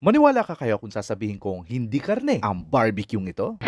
Maniwala ka kaya kung sasabihin kong hindi karne ang barbecue ito?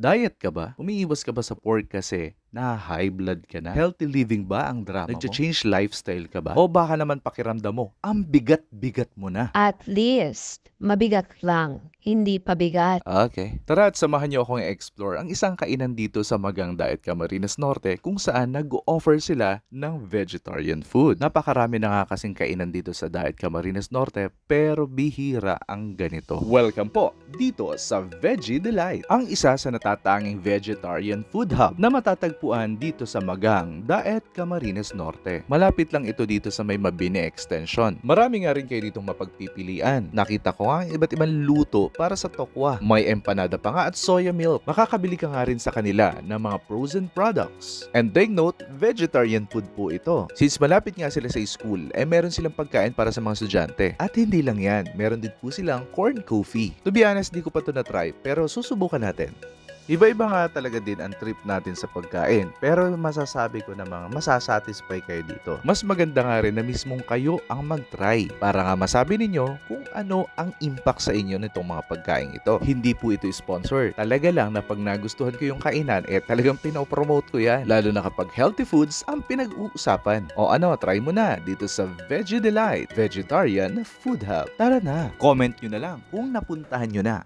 Diet ka ba? Umiiwas ka ba sa pork kasi na high blood ka na? Healthy living ba ang drama mo? Nag-change lifestyle ka ba? O baka naman pakiramdam mo, ang bigat-bigat mo na. At least, mabigat lang, hindi pabigat. Okay. Tara at samahan niyo akong i-explore ang isang kainan dito sa Magang Diet Camarines Norte kung saan nag-offer sila ng vegetarian food. Napakarami na nga kasing kainan dito sa Diet Camarines Norte pero bihira ang ganito. Welcome po dito sa Veggie Delight, ang isa sa natatanging vegetarian food hub na matatagpuan dito sa Magang Diet Camarines Norte. Malapit lang ito dito sa may Mabini Extension. Marami nga rin kayo ditong mapagpipilian. Nakita ko nga ang iba't ibang luto para sa tokwa. May empanada pa nga at soya milk. Makakabili ka nga rin sa kanila ng mga frozen products. And take note, vegetarian food po ito. Since malapit nga sila sa school, eh meron silang pagkain para sa mga estudyante. At hindi lang yan, meron din po silang corn coffee. To be honest, di ko pa to na-try, pero susubukan natin. Iba-iba nga talaga din ang trip natin sa pagkain. Pero masasabi ko namang masasatisfy kayo dito. Mas maganda nga rin na mismong kayo ang mag-try para nga masabi ninyo kung ano ang impact sa inyo nitong mga pagkain ito. Hindi po ito sponsor. Talaga lang na pag nagustuhan ko yung kainan, eh talagang pinopromote ko yan. Lalo na kapag healthy foods ang pinag-uusapan. O ano, try mo na dito sa Veggie Delight Vegetarian Food Hub. Tara na, comment nyo na lang kung napuntahan nyo na.